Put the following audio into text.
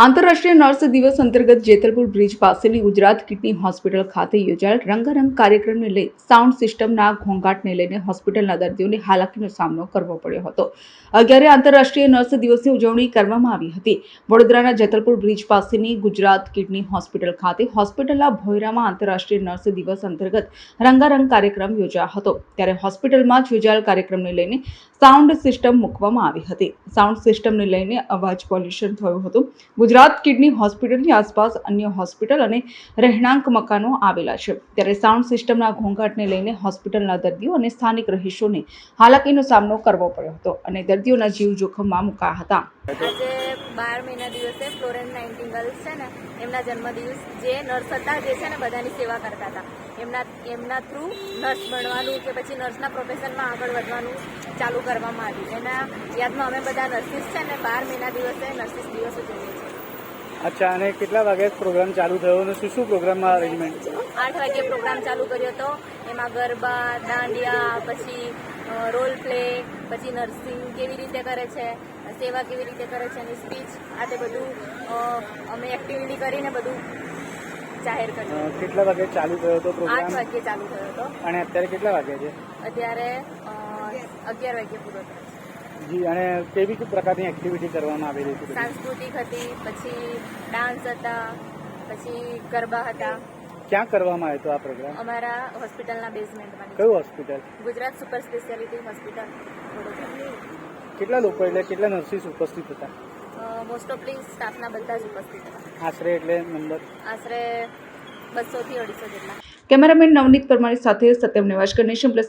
આંતરરાષ્ટ્રીય નર્સ દિવસ અંતર્ગત જેતલપુર બ્રિજ પાસેની ગુજરાત કિડની હોસ્પિટલ ખાતે યોજાયેલ રંગારંગ કાર્યક્રમને લઈ સાઉન્ડ સિસ્ટમના ઘોંઘાટને લઈને હોસ્પિટલના દર્દીઓને હાલાકીનો સામનો કરવો પડ્યો હતો. અગિયારે આંતરરાષ્ટ્રીય નર્સ દિવસની ઉજવણી કરવામાં આવી હતી. વડોદરાના જેતલપુર બ્રિજ પાસેની ગુજરાત કિડની હોસ્પિટલ ખાતે હોસ્પિટલના ભોયરામાં આંતરરાષ્ટ્રીય નર્સ દિવસ અંતર્ગત રંગારંગ કાર્યક્રમ યોજાયો હતો. ત્યારે હોસ્પિટલમાં જ યોજાયેલ કાર્યક્રમને લઈને સાઉન્ડ સિસ્ટમ મૂકવામાં આવી હતી. સાઉન્ડ સિસ્ટમને લઈને અવાજ પોલ્યુશન થયું હતું. ગુજરાત કિડની હોસ્પિટલની આસપાસ અન્ય હોસ્પિટલ અને રહેણાંક મકાનો આવેલા છે. ત્યારે સાઉન્ડ સિસ્ટમના ઘોંઘાટને લઈને હોસ્પિટલના દર્દીઓ અને સ્થાનિક રહીશોને હાલાકીનો સામનો કરવો પડ્યો હતો અને દર્દીઓના જીવ જોખમમાં મુકાયા હતા. આજે બાર મહિના દિવસે ફ્લોરેન નાઇન્ટિંગલ્સ છે ને, એમના જન્મદિવસ જે નર્સ હતા, જે છે ને બધાની સેવા કરતા હતા. એમના એમના થ્રુ નર્સ બનવાનું કે પછી નર્સના પ્રોફેશનમાં આગળ વધવાનું ચાલુ કરવામાં આવ્યું એના યાદમાં અમે બધા નર્સિસ છે ને બાર મહિના દિવસે નર્સિસ દિવસ ઉજવીએ છીએ. અચ્છા અને કેટલા વાગે પ્રોગ્રામ ચાલુ થયો અને શું શું પ્રોગ્રામમાં અરેન્જમેન્ટ આઠ વાગે પ્રોગ્રામ ચાલુ કર્યો હતો. એમાં ગરબા દાંડિયા પછી રોલ પ્લે પછી નર્સિંગ કેવી રીતે કરે છે સેવા કેવી રીતે કરે છે એની સ્પીચ આ તે બધું અમે એક્ટિવિટી કરીને બધું જાહેર કર્યું. કેટલા વાગે ચાલુ થયો હતો આઠ વાગે વાગ્યે ચાલુ થયો હતો. અને અત્યારે કેટલા વાગે છે? અત્યારે અગિયાર વાગ્યે પૂરો થાય. છે જી અને કેવી કઈ પ્રકારની એક્ટિવિટી કરવામાં આવેલી હતી સાંસ્કૃતિક હતી પછી ડાન્સ હતા પછી ગરબા હતા. ક્યાં કરવામાં આવ્યો આ પ્રોગ્રામ અમારા હોસ્પિટલના બેઝમેન્ટમાં કયું hospital Gujarat super speciality hospital કેટલા લોકો એટલે કેટલા નર્સિસ ઉપસ્થિત હતા? મોસ્ટ ઓફલી સ્ટાફના બધા જ ઉપસ્થિત હતા. આશરે એટલે નંબર આશરે બસો થી અઢીસો જેટલા. કેમેરામેન નવનીત પરમારી સાથે સત્યમ નિવાસકર નેશન પ્લસ